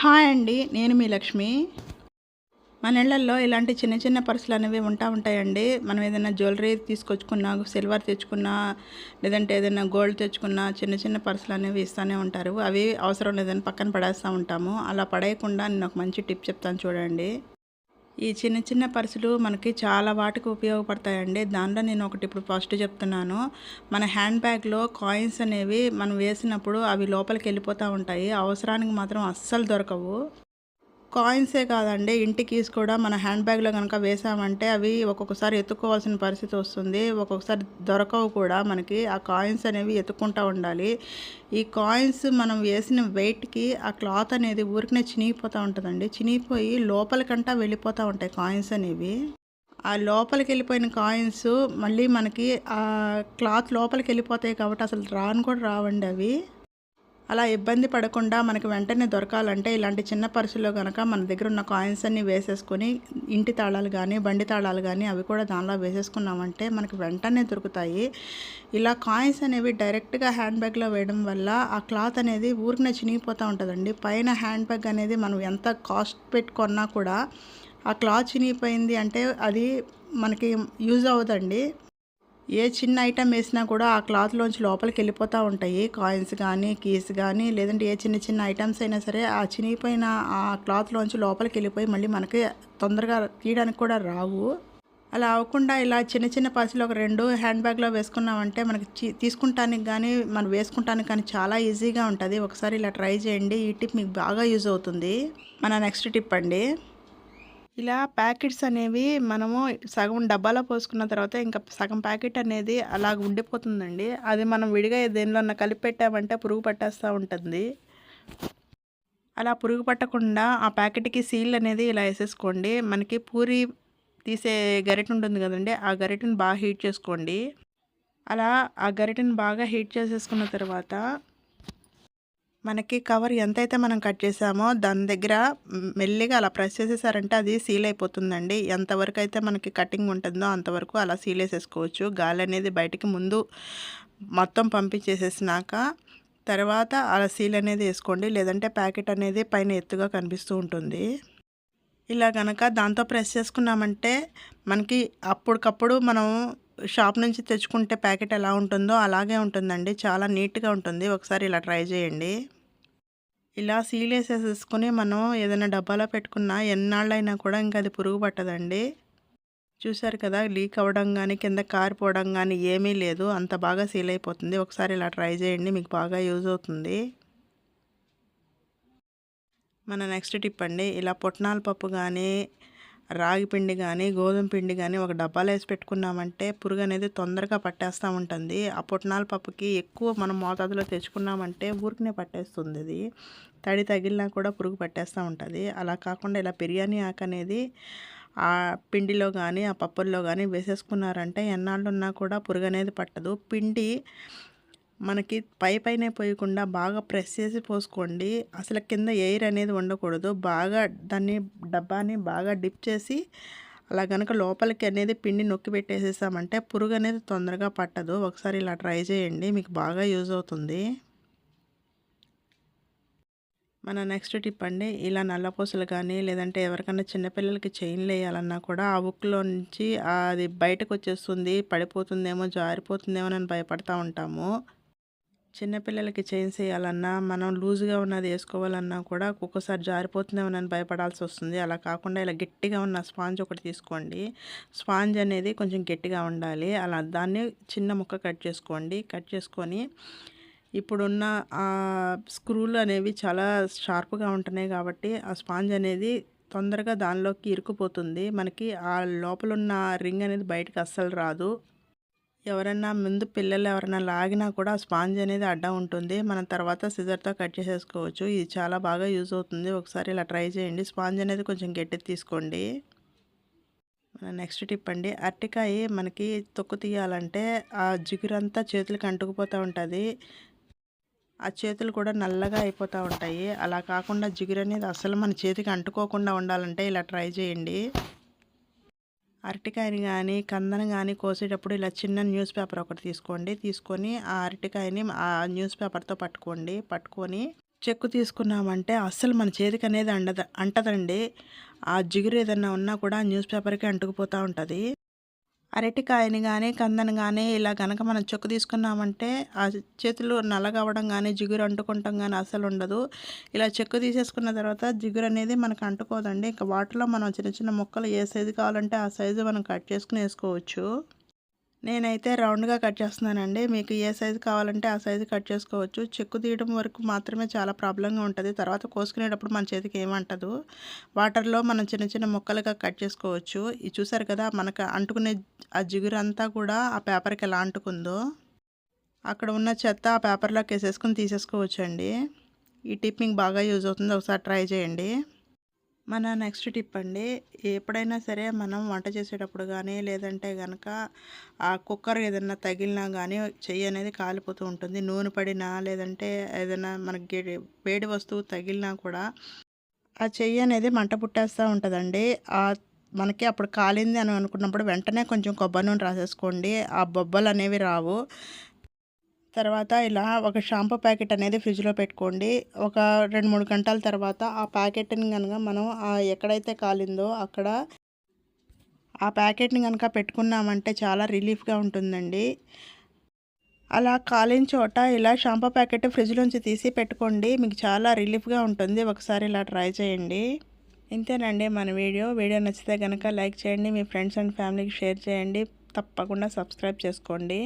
Hi అండి నేను మీ లక్ష్మి. మన ఇళ్ళల్లో ఇలాంటి చిన్న చిన్న పర్సులు అనేవి ఉంటా ఉంటాయండి. మనం ఏదైనా జ్యువెలరీ తీసుకొచ్చుకున్నా సిల్వర్ తెచ్చుకున్నా లేదంటే ఏదైనా గోల్డ్ తెచ్చుకున్నా చిన్న చిన్న పర్సులు అనేవి ఇస్తూనే ఉంటారు. అవి అవసరం లేదని పక్కన పడేస్తూ ఉంటాము. అలా పడేయకుండా నేను ఒక మంచి టిప్ చెప్తాను చూడండి. ఈ చిన్న చిన్న పర్సులు మనకి చాలా వాటికి ఉపయోగపడతాయండి. దానిలో నేను ఒకటి ఇప్పుడు ఫస్ట్ చెప్తున్నాను. మన హ్యాండ్ బ్యాగ్లో కాయిన్స్ అనేవి మనం వేసినప్పుడు అవి లోపలికి వెళ్ళిపోతూ ఉంటాయి. అవసరానికి మాత్రం అస్సలు దొరకవు. కాయిన్సే కాదండి. ఇంటి కీస్ కూడా మన హ్యాండ్ బ్యాగ్లో కనుక వేసామంటే అవి ఒక్కొక్కసారి ఎత్తుకోవాల్సిన పరిస్థితి వస్తుంది. ఒక్కొక్కసారి దొరకవు కూడా మనకి. ఆ కాయిన్స్ అనేవి ఎత్తుకుంటూ ఉండాలి. ఈ కాయిన్స్ మనం వేసిన వెయిట్కి ఆ క్లాత్ అనేది ఊరికనే చినిగిపోతూ ఉంటుందండి. చినిగిపోయి లోపలికంటా వెళ్ళిపోతూ ఉంటాయి కాయిన్స్ అనేవి. ఆ లోపలికి వెళ్ళిపోయిన కాయిన్స్ మళ్ళీ మనకి ఆ క్లాత్ లోపలికి వెళ్ళిపోతాయి కాబట్టి అసలు రాను కూడా రావండి అవి. అలా ఇబ్బంది పడకుండా మనకి వెంటనే దొరకాలంటే ఇలాంటి చిన్న పర్సులో కనుక మన దగ్గర ఉన్న కాయిన్స్ అన్ని వేసేసుకొని ఇంటి తాళాలు కానీ బండి తాళాలు కానీ అవి కూడా దానిలో వేసేసుకున్నామంటే మనకి వెంటనే దొరుకుతాయి. ఇలా కాయిన్స్ అనేవి డైరెక్ట్గా హ్యాండ్ బ్యాగ్లో వేయడం వల్ల ఆ క్లాత్ అనేది ఊరికనే చినిగిపోతూ ఉంటుందండి. పైన హ్యాండ్ బ్యాగ్ అనేది మనం ఎంత కాస్ట్ పెట్టుకున్నా కూడా ఆ క్లాత్ చినిగిపోయింది అంటే అది మనకి యూజ్ అవ్వదండి. ఏ చిన్న ఐటమ్ వేసినా కూడా ఆ క్లాత్లోంచి లోపలికి వెళ్ళిపోతూ ఉంటాయి. కాయిన్స్ కానీ కీస్ కానీ లేదంటే ఏ చిన్న చిన్న ఐటమ్స్ అయినా సరే ఆ చినిగిపోయిన ఆ క్లాత్లోంచి లోపలికి వెళ్ళిపోయి మళ్ళీ మనకి తొందరగా తీయడానికి కూడా రావు. అలా అవ్వకుండా ఇలా చిన్న చిన్న పర్సులు ఒక రెండు హ్యాండ్ బ్యాగ్లో వేసుకున్నామంటే మనకి తీసుకుంటానికి కానీ మనం వేసుకుంటానికి కానీ చాలా ఈజీగా ఉంటుంది. ఒకసారి ఇలా ట్రై చేయండి. ఈ టిప్ మీకు బాగా యూజ్ అవుతుంది. మన నెక్స్ట్ టిప్ అండి. ఇలా ప్యాకెట్స్ అనేవి మనము సగం డబ్బాలో పోసుకున్న తర్వాత ఇంకా సగం ప్యాకెట్ అనేది అలాగ ఉండిపోతుందండి. అది మనం విడిగా దేనిలో కలిపి పెట్టామంటే పురుగు పట్టేస్తూ ఉంటుంది. అలా పురుగు పట్టకుండా ఆ ప్యాకెట్కి సీల్ అనేది ఇలా వేసేసుకోండి. మనకి పూరి తీసే గరిటె ఉంటుంది కదండి ఆ గరిటెని బాగా హీట్ చేసుకోండి. అలా ఆ గరిటెని బాగా హీట్ చేసేసుకున్న తర్వాత మనకి కవర్ ఎంతైతే మనం కట్ చేసామో దాని దగ్గర మెల్లిగా అలా ప్రెస్ చేసేసారంటే అది సీల్ అయిపోతుందండి. ఎంతవరకు అయితే మనకి కటింగ్ ఉంటుందో అంతవరకు అలా సీల్ వేసేసుకోవచ్చు. గాలి అనేది బయటికి ముందు మొత్తం పంపించేసేసినాక తర్వాత అలా సీల్ అనేది వేసుకోండి. లేదంటే ప్యాకెట్ అనేది పైన ఎత్తుగా కనిపిస్తూ ఉంటుంది. ఇలా కనుక దాంతో ప్రెస్ చేసుకున్నామంటే మనకి అప్పటికప్పుడు మనం షాప్ నుంచి తెచ్చుకుంటే ప్యాకెట్ ఎలా ఉంటుందో అలాగే ఉంటుందండి. చాలా నీట్గా ఉంటుంది. ఒకసారి ఇలా ట్రై చేయండి. ఇలా సీల్ వేసేసేసుకొని మనం ఏదైనా డబ్బాలో పెట్టుకున్నా ఎన్నాళ్ళైనా కూడా ఇంకా అది పురుగు పట్టదండి. చూసారు కదా లీక్ అవ్వడం కానీ కింద కారిపోవడం కానీ ఏమీ లేదు. అంత బాగా సీల్ అయిపోతుంది. ఒకసారి ఇలా ట్రై చేయండి మీకు బాగా యూజ్ అవుతుంది. మన నెక్స్ట్ టిప్ అండి. ఇలా పొట్నాల పప్పు కానీ రాగి పిండి కానీ గోధుమ పిండి కానీ ఒక డబ్బాలో వేసి పెట్టుకున్నామంటే పురుగు అనేది తొందరగా పట్టేస్తూ ఉంటుంది. ఆ పుట్నాల పప్పుకి ఎక్కువ మనం మోతాదులో తెచ్చుకున్నామంటే ఊరికనే పట్టేస్తుంది అది తడి తగిలినా కూడా పురుగు పట్టేస్తూ ఉంటుంది. అలా కాకుండా ఇలా బిర్యానీ ఆకు అనేది ఆ పిండిలో కానీ ఆ పప్పుల్లో కానీ వేసేసుకున్నారంటే ఎన్నాళ్ళు ఉన్నా కూడా పురుగు అనేది పట్టదు. పిండి మనకి పై పైనే పోయకుండా బాగా ప్రెస్ చేసి పోసుకోండి. అసలు కింద ఎయిర్ అనేది ఉండకూడదు. బాగా దాన్ని డబ్బాని బాగా డిప్ చేసి అలా కనుక లోపలికి అనేది పిండి నొక్కి పెట్టేసేసామంటే పురుగు అనేది తొందరగా పట్టదు. ఒకసారి ఇలా ట్రై చేయండి మీకు బాగా యూజ్ అవుతుంది. మన నెక్స్ట్ టిప్ అండి ఇలా నల్లపూసలు కానీ లేదంటే ఎవరికైనా చిన్నపిల్లలకి చైన్లు వేయాలన్నా కూడా ఆ ఉక్కులో నుంచి అది బయటకు వచ్చేస్తుంది పడిపోతుందేమో జారిపోతుందేమో అని భయపడతా ఉంటాము. చిన్నపిల్లలకి చైన్స్ వేయాలన్నా మనం లూజ్గా ఉన్నది వేసుకోవాలన్నా కూడా ఒక్కొక్కసారి జారిపోతుందేమోనని భయపడాల్సి వస్తుంది. అలా కాకుండా ఇలా గట్టిగా ఉన్న స్పాంజ్ ఒకటి తీసుకోండి. స్పాంజ్ అనేది కొంచెం గట్టిగా ఉండాలి. అలా దాన్ని చిన్న ముక్క కట్ చేసుకోండి. కట్ చేసుకొని ఇప్పుడున్న స్క్రూలు అనేవి చాలా షార్ప్గా ఉంటున్నాయి కాబట్టి ఆ స్పాంజ్ అనేది తొందరగా దానిలోకి ఇరుకుపోతుంది మనకి ఆ లోపల ఉన్న రింగ్ అనేది బయటకు అస్సలు రాదు. ఎవరైనా ముందు పిల్లలు ఎవరైనా లాగినా కూడా స్పాంజ్ అనేది అడ్డం ఉంటుంది. మనం తర్వాత సిజర్తో కట్ చేసేసుకోవచ్చు. ఇది చాలా బాగా యూజ్ అవుతుంది. ఒకసారి ఇలా ట్రై చేయండి. స్పాంజ్ అనేది కొంచెం గట్టి తీసుకోండి. మన నెక్స్ట్ టిప్ అండి. అరటికాయ మనకి తొక్కు తీయాలంటే ఆ జిగురంతా చేతులకి అంటుకుపోతూ ఉంటుంది. ఆ చేతులు కూడా నల్లగా అయిపోతూ ఉంటాయి. అలా కాకుండా జిగురు అనేది అసలు మన చేతికి అంటుకోకుండా ఉండాలంటే ఇలా ట్రై చేయండి. అరటికాయని కానీ కందను కానీ కోసేటప్పుడు ఇలా చిన్న న్యూస్ పేపర్ ఒకటి తీసుకోండి. తీసుకొని ఆ అరటికాయని ఆ న్యూస్ పేపర్తో పట్టుకోండి. పట్టుకొని చెక్కు తీసుకున్నామంటే అస్సలు మన చేతికి అనేది అండద అంటదండి. ఆ జిగురు ఏదన్నా ఉన్నా కూడా న్యూస్ పేపర్కి అంటుకుపోతూ ఉంటుంది. అరటికాయని కానీ కందని కానీ ఇలా కనుక మనం చెక్కు తీసుకున్నామంటే ఆ చేతులు నల్లగా అవ్వడం కానీ జిగురు అంటుకుంటాం కానీ అసలు ఉండదు. ఇలా చెక్కు తీసేసుకున్న తర్వాత జిగురు అనేది మనకు అంటుకోదండి. ఇంకా వాటిలో మనం చిన్న చిన్న ముక్కలు ఏ సైజు కావాలంటే ఆ సైజు మనం కట్ చేసుకుని వేసుకోవచ్చు. నేనైతే రౌండ్గా కట్ చేస్తున్నానండి. మీకు ఏ సైజు కావాలంటే ఆ సైజు కట్ చేసుకోవచ్చు. చెక్కు తీయడం వరకు మాత్రమే చాలా ప్రాబ్లంగా ఉంటుంది. తర్వాత కోసుకునేటప్పుడు మన చేతికి ఏమంటదు వాటర్లో మనం చిన్న చిన్న ముక్కలుగా కట్ చేసుకోవచ్చు. ఇది చూసారు కదా మనకు అంటుకునే ఆ జిగురంతా కూడా ఆ పేపర్కి ఎలా అంటుకుందో. అక్కడ ఉన్న చెత్త ఆ పేపర్లోకి వేసేసుకుని తీసేసుకోవచ్చు అండి ఈ టిప్ మీకు బాగా యూజ్ అవుతుంది. ఒకసారి ట్రై చేయండి. మన నెక్స్ట్ టిప్ అండి. ఎప్పుడైనా సరే మనం వంట చేసేటప్పుడు కానీ లేదంటే కనుక ఆ కుక్కర్ ఏదైనా తగిలినా కానీ చెయ్యి అనేది కాలిపోతూ ఉంటుంది. నూనె పడినా లేదంటే ఏదైనా మనకి వేడి వస్తువు తగిలినా కూడా ఆ చెయ్యి అనేది మంట పుట్టేస్తూ ఉంటుందండి. ఆ మనకి అప్పుడు కాలింది అని అనుకున్నప్పుడు వెంటనే కొంచెం కొబ్బరి నూనె రాసేసుకోండి. ఆ బొబ్బలు అనేవి రావు. తర్వాత ఇలా ఒక షాంపూ ప్యాకెట్ అనేది ఫ్రిడ్జ్లో పెట్టుకోండి. ఒక రెండు మూడు గంటల తర్వాత ఆ ప్యాకెట్ని కనుక మనం ఎక్కడైతే కాలిందో అక్కడ ఆ ప్యాకెట్ని కనుక పెట్టుకున్నామంటే చాలా రిలీఫ్గా ఉంటుందండి. అలా కాలిన చోట ఇలా షాంపూ ప్యాకెట్ ఫ్రిడ్జ్ నుంచి తీసి పెట్టుకోండి. మీకు చాలా రిలీఫ్గా ఉంటుంది. ఒకసారి ఇలా ట్రై చేయండి. ఇంతేనండి మన వీడియో. వీడియో నచ్చితే కనుక లైక్ చేయండి. మీ ఫ్రెండ్స్ అండ్ ఫ్యామిలీకి షేర్ చేయండి. తప్పకుండా సబ్స్క్రైబ్ చేసుకోండి.